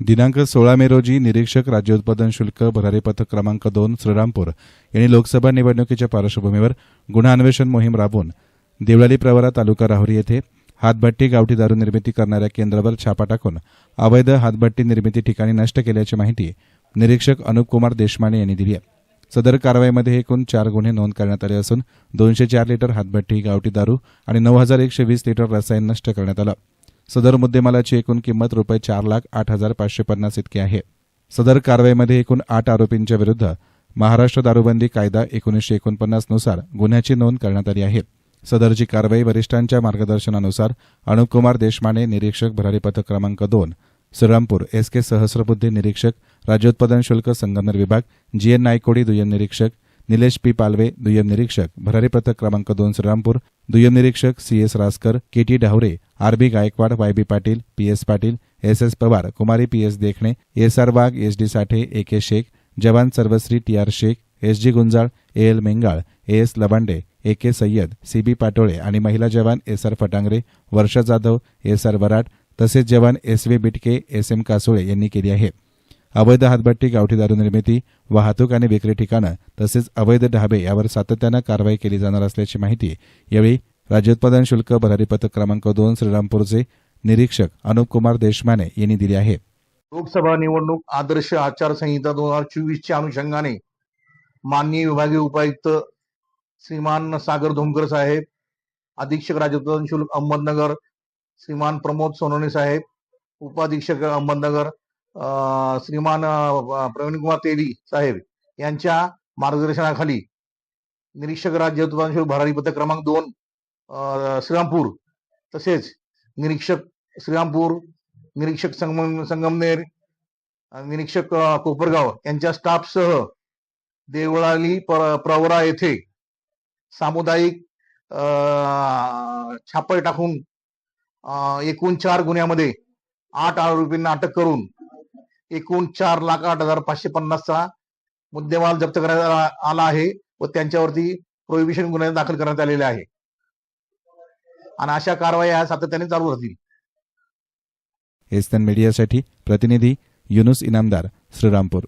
दिनांक सोळा मे रोजी निरीक्षक राज्य उत्पादन शुल्क भरारी पथक क्रमांक दोन श्रीरामपूर यांनी लोकसभा निवडणुकीच्या पार्श्वभूमीवर गुन्हा अन्वेषण मोहीम राबवून देवळाली प्रवरा तालुका राहुरी येथे हातभट्टी गावठी दारू निर्मिती करणाऱ्या केंद्रावर छापा टाकून अवैध हातभट्टी निर्मिती ठिकाणी नष्ट केल्याची माहिती निरीक्षक अनुप कुमार देशमाने यांनी दिली आहे. सदर कारवाईमध्ये एकूण चार गुन्हे नोंद करण्यात आले असून दोनशे चार लिटर हातभट्टी गावठी दारू आणि नऊ हजार एकशे वीस लिटर रसायन नष्ट करण्यात आलं. सदर मुद्देमालाची एकूण किंमत रुपये चार लाख आठ हजार पाचशे पन्नास इतकी आहे. सदर कारवाईमध्ये एकूण आठ आरोपींच्या विरुद्ध महाराष्ट्र दारूबंदी कायदा एकोणीसशे एकोणपन्नासनुसार गुन्ह्याची नोंद करण्यात आली आहे. सदरची कारवाई वरिष्ठांच्या मार्गदर्शनानुसार अनुप कुमार देशमाने निरीक्षक भरारी पथक क्रमांक दोन श्रीरामपूर एस के सहस्रबुद्धे निरीक्षक राज्योत्पादन शुल्क संगमनेर विभाग जी एन नायकोडी दुय्यम निरीक्षक निलेश पी पालवे दुय्यम निरीक्षक भरारी पथक क्रमांक दोन श्रीरामपूर दुय्यम निरीक्षक C S Raskar K T Dhaware R B Gaikwad Y B Patil P S Patil S S Pawar Kumari P S Dekhane S R Wagh S D Sathe A K Shaikh जवान सर्वश्री T R Shaikh S G Gunjal A L Mengal A S Labande A K Sayyad C B Patole आणि महिला जवान S R Phatangare Varsha Jadhav S R Varat तसेच जवान S V Bitke S M Kasole यांनी केली आहे अवैध हातभट्टी गावठी दारू निर्मिती वाहतूक आणि विक्री ठिकाणं तसेच अवैध ढाबे यावर सातत्यानं कारवाई केली जाणार असल्याची माहिती यावेळी राज्योत्पादन शुल्क भरारी पथक क्रमांक दोन श्रीरामपूरचे निरीक्षक अनुप कुमार देशमाने यांनी दिली आहे. लोकसभा निवडणूक आदर्श आचारसंहिता दोन हजार चोवीसच्या अनुषंगाने माननीय विभागीय उपायुक्त श्रीमान सागर धोमकर साहेब अधीक्षक राज्योत्पादन शुल्क अहमदनगर श्रीमान प्रमोद सोनवणे साहेब उपाधीक्षक अहमदनगर श्रीमान प्रवीणकुमार तेली साहेब यांच्या मार्गदर्शनाखाली निरीक्षक राज्य उत्पादन भरारी पथक क्रमांक दोन श्रीरामपूर तसेच निरीक्षक श्रीरामपूर निरीक्षक संगम संगमनेर निरीक्षक कोपरगाव यांच्या स्टाफसह देवळाली प्र- प्रवरा येथे सामुदायिक अं, छापे टाकून एकूण चार गुन्ह्यामध्ये आठ आरोपींना अटक करून एकूण चार लाख आठ हजार पाचशे पन्नासचा मुद्देमाल जप्त करण्यात आला- आहे व त्यांच्यावरती प्रोहिबिशन गुन्हे दाखल करण्यात आलेले आहे. आणि अशा कारवाया सातत्याने चालू राहतील. एस्तन मीडियासाठी प्रतिनिधी युनुस इनामदार श्रीरामपूर.